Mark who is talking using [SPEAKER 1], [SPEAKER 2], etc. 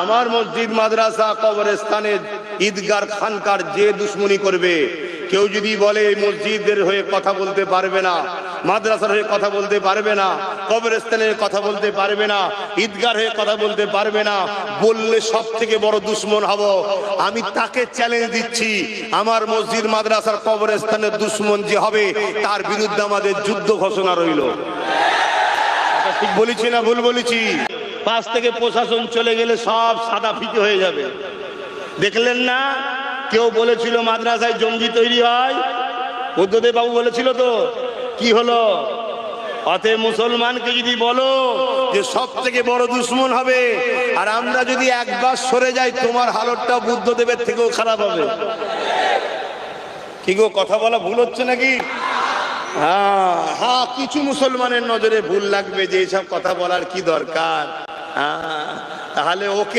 [SPEAKER 1] আমার মসজিদ, মাদ্রাসা, কবরস্থানে ঈদগার খানকার যে দুশ্মনী করবে, কেউ যদি বলে মসজিদের হয়ে কথা বলতে পারবে না, মাদ্রাসার হয়ে কথা বলতে পারবে না, কবরস্থানের কথা বলতে পারবে না, ঈদগার হয়ে কথা বলতে পারবে না, বললে সব থেকে বড় দুশ্মন হব। আমি তাকে চ্যালেঞ্জ দিচ্ছি, আমার মসজিদ, মাদ্রাসার কবরস্থানের দুশ্মন যে হবে, তার বিরুদ্ধে আমাদের যুদ্ধ ঘোষণা রইল। ঠিক বলেছি না ভুল বলেছি? পাশ থেকে প্রশাসন চলে গেলে সব সাদা ফিতে হয়ে যাবে। দেখলেন না? কেউ বলেছিল মাদ্রাসায় জঙ্গি তৈরি হয়? বুদ্ধদেব বাবু বলেছিল তো। কি হলো? অতএব মুসলমানকে যদি বলো যে সব থেকে বড় দুশ্মন হবে, আর আমরা যদি একবার সরে যাই, তোমার হালতটা বুদ্ধদেবের থেকেও খারাপ হবে। কি গো, কথা বলা ভুল হচ্ছে নাকি? হ্যাঁ হ্যাঁ কিছু মুসলমানের নজরে ভুল লাগবে যে এইসব কথা বলার কি দরকার? তাহলে ওকে